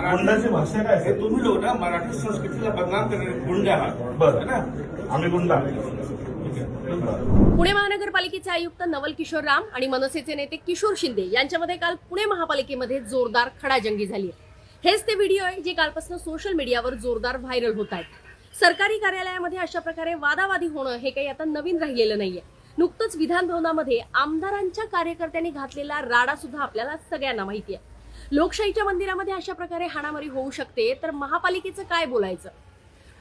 गुंडाची भाषा काय हे तुम्ही लोक ना मराठी संस्कृतीला बदनाम करणारे गुंड आहात. बरं. ना? आम्ही गुंडा ठीक आहे. पुणे महानगरपालिकेचे आयुक्त नवल किशोर राम आणि मनसेचे नेते किशोर शिंदे यांच्यामध्ये काल पुणे महापालिकेमध्ये जोरदार खडाजंगी झाली आहे. हेच ते व्हिडिओ आहे जे कालपासून सोशल मीडियावर जोरदार व्हायरल होत आहेत. सरकारी कार्यालयामध्ये अशा प्रकारे वादावादी होणं हे काही आता नवीन राहिलेलं नाहीये. नुकतंच विधान भवनामध्ये आमदारांच्या कार्यकर्त्यांनी घातलेला राडा सुद्धा आपल्याला सगळ्यांना माहिती आहे. लोकशाहीच्या मंदिरामध्ये अशा प्रकारे हाणामारी होऊ शकते. तर महापालिकेचं काय बोलायचं?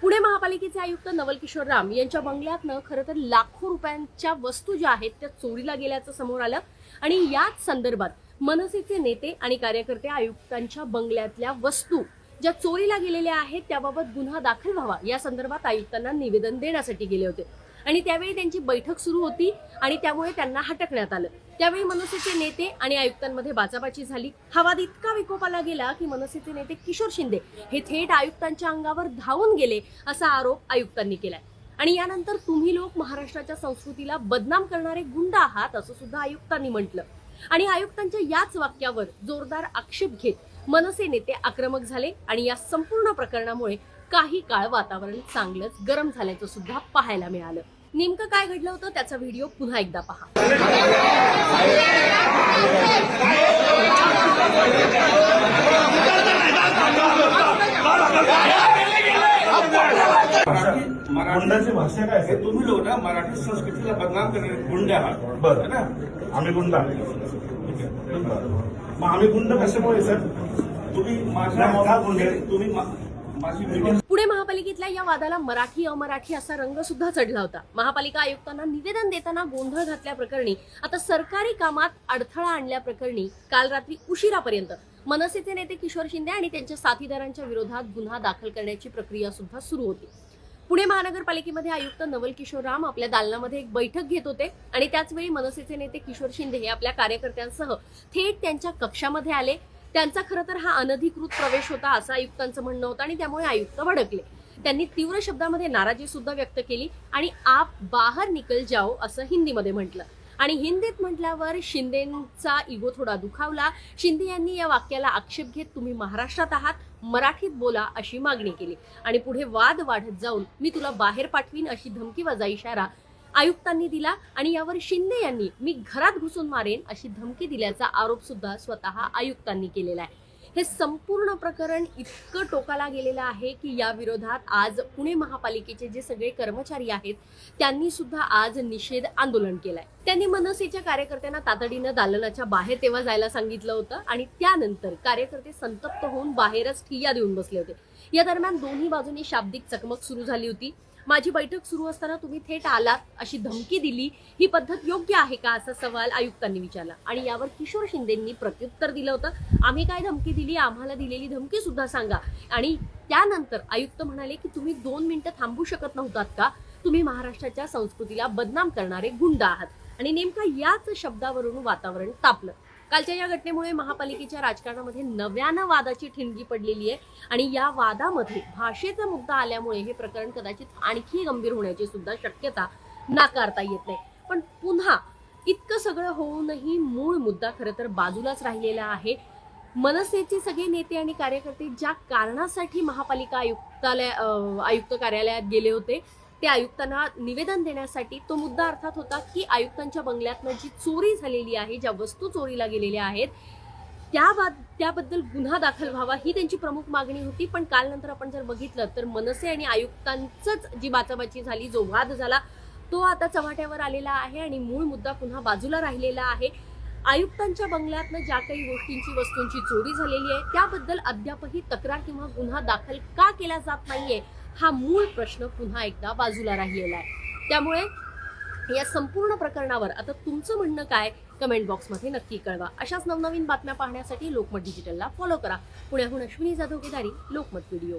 पुणे महापालिकेचे आयुक्त नवल किशोर राम यांच्या बंगल्यातनं खरं तर लाखो रुपयांच्या वस्तू ज्या आहेत त्या चोरीला गेल्याचं समोर आलं. आणि याच संदर्भात मनसेचे नेते आणि कार्यकर्ते आयुक्तांच्या बंगल्यातल्या वस्तू ज्या चोरीला गेलेल्या आहेत त्याबाबत गुन्हा दाखल व्हावा या संदर्भात आयुक्तांना निवेदन देण्यासाठी गेले होते. आणि त्यावेळी त्यांची बैठक सुरू होती आणि त्यामुळे त्यांना हटकण्यात आलं. त्यावेळी मनसेचे नेते आणि आयुक्तांमध्ये बाचाबाची झाली. हा वाद इतका विकोपाला गेला की मनसेचे नेते किशोर शिंदे हे थेट आयुक्तांच्या अंगावर धावून गेले असा आरोप आयुक्तांनी केलाय. आणि यानंतर तुम्ही लोक महाराष्ट्राच्या संस्कृतीला बदनाम करणारे गुंड आहात असं सुद्धा आयुक्तांनी म्हटलं. आणि आयुक्तांच्या याच वाक्यावर जोरदार आक्षेप घेत मनसे नेते आक्रमक झाले आणि या संपूर्ण प्रकरणामुळे काही काळ वातावरण चांगलंच गरम झाल्याचं सुद्धा पाहायला मिळालं. नेमकं काय घडलं होतं त्याचा व्हिडिओ पुन्हा एकदा पहा. मराठी गुंडाची भाषा काय असेल तुम्ही लोक ना मराठी संस्कृतीला बदनाम करणारे गुंड आहात. बरं. है ना? आम्ही गुंडा ठीक आहे. मग आम्ही गुंड कशामुळे सर तुम्ही माझ्या? तुम्ही माझी मीटिंग महापालिकेतल्या या वादाला मराठी अमराठी असा रंग सुद्धा चढला होता. महापालिका आयुक्तांना निवेदन देताना गोंधळ घातल्याप्रकरणी आता सरकारी कामात अडथळा आणल्याप्रकरणी काल रात्री उशिरापर्यंत मनसेचे नेते किशोर शिंदे आणि त्यांच्या साथीदारांच्या विरोधात गुन्हा दाखल करण्याची प्रक्रिया सुद्धा सुरू होती. पुणे महानगरपालिकेमध्ये आयुक्त नवल किशोर राम आपल्या दालनामध्ये एक बैठक घेत होते आणि त्याचवेळी मनसेचे नेते किशोर शिंदे हे आपल्या कार्यकर्त्यांसह थेट त्यांच्या कक्षामध्ये आले. त्यांचा खरं तर हा अनधिकृत प्रवेश होता असं आयुक्तांचं म्हणणं होतं आणि त्यामुळे आयुक्त भडकले. त्यांनी तीव्र शब्दामध्ये नाराजी सुद्धा व्यक्त केली आणि आप बाहेर निकल जाओ असं हिंदीमध्ये म्हटलं. आणि हिंदीत म्हटल्यावर शिंदेचा इगो थोडा दुखावला. शिंदे यांनी या वाक्याला आक्षेप घेत तुम्ही महाराष्ट्रात आहात मराठीत बोला अशी मागणी केली. आणि पुढे वाद वाढत जाऊन मी तुला बाहेर पाठवीन अशी धमकी वजा इशारा आयुक्तांनी दिला आणि यावर शिंदे यांनी मी घरात घुसून मारेन अशी धमकी दिल्याचा आरोप सुद्धा स्वतः आयुक्तांनी केलेला आहे. हे संपूर्ण प्रकरण इतकं टोकाला गेलेलं आहे की या विरोधात आज पुणे महापालिकेचे जे सगळे कर्मचारी आहेत त्यांनी सुद्धा आज निषेध आंदोलन केलंय. त्यांनी मनसेच्या कार्यकर्त्यांना तातडीनं दालनाच्या बाहेर तेव्हा जायला सांगितलं होतं आणि त्यानंतर कार्यकर्ते संतप्त होऊन बाहेरच ठिय्या देऊन बसले होते. या दरम्यान दोन्ही बाजूंनी शाब्दिक चकमक सुरू झाली होती. माझी बैठक सुरू असताना तुम्ही थेट आलात अशी धमकी दिली. ही पद्धत योग्य आहे का? असा सवाल आयुक्तांनी विचारला. आणि यावर किशोर शिंदेंनी प्रत्युत्तर दिलं होतं. आम्ही काय धमकी दिली? आम्हाला दिलेली धमकी सुद्धा सांगा. आणि त्यानंतर आयुक्त म्हणाले की तुम्ही दोन मिनिटं थांबू शकत नव्हतात का? तुम्ही महाराष्ट्राच्या संस्कृतीला बदनाम करणारे गुंड आहात. आणि नेमका याच शब्दावरून वातावरण तापलं. कालच्या या घटनेमुळे महापालिकेच्या राजकारणामध्ये नव्यानं वादाची ठिणगी पडलेली आहे. आणि या वादामध्ये भाषेचा मुद्दा आल्यामुळे हे प्रकरण कदाचित आणखी गंभीर होण्याची सुद्धा शक्यता नाकारता येत नाही. पण पुन्हा इतकं सगळं होऊनही मूळ मुद्दा खरं तर बाजूलाच राहिलेला आहे. मनसेचे सगळे नेते आणि कार्यकर्ते ज्या कारणासाठी महापालिका आयुक्तालय आयुक्त कार्यालयात गेले होते ते आयुक्तांना निवेदन देण्यासाठी तो मुद्दा अर्थात होता की आयुक्तांच्या बंगल्यातनं जी चोरी झालेली आहे ज्या वस्तू चोरीला गेलेल्या आहेत त्या बाद त्याबद्दल गुन्हा दाखल व्हावा ही त्यांची प्रमुख मागणी होती. पण काल नंतर आपण जर बघितलं तर मनसे आणि आयुक्तांचंच जी बाचाबाची झाली जो वाद झाला तो आता चव्हाट्यावर आलेला आहे आणि मूळ मुद्दा पुन्हा बाजूला राहिलेला आहे. आयुक्तांच्या बंगल्यातनं ज्या काही गोष्टींची वस्तूंची चोरी झालेली आहे त्याबद्दल अद्यापही तक्रार किंवा गुन्हा दाखल का केला जात नाहीये हा मूळ प्रश्न पुन्हा एकदा बाजूला राहिलेला आहे. त्यामुळे या संपूर्ण प्रकरणावर आता तुमचं म्हणणं काय? कमेंट बॉक्समध्ये नक्की कळवा. अशाच नवनवीन बातम्या पाहण्यासाठी लोकमत डिजिटलला फॉलो करा. पुण्याहून अश्विनी जाधव केदारी लोकमत व्हिडिओ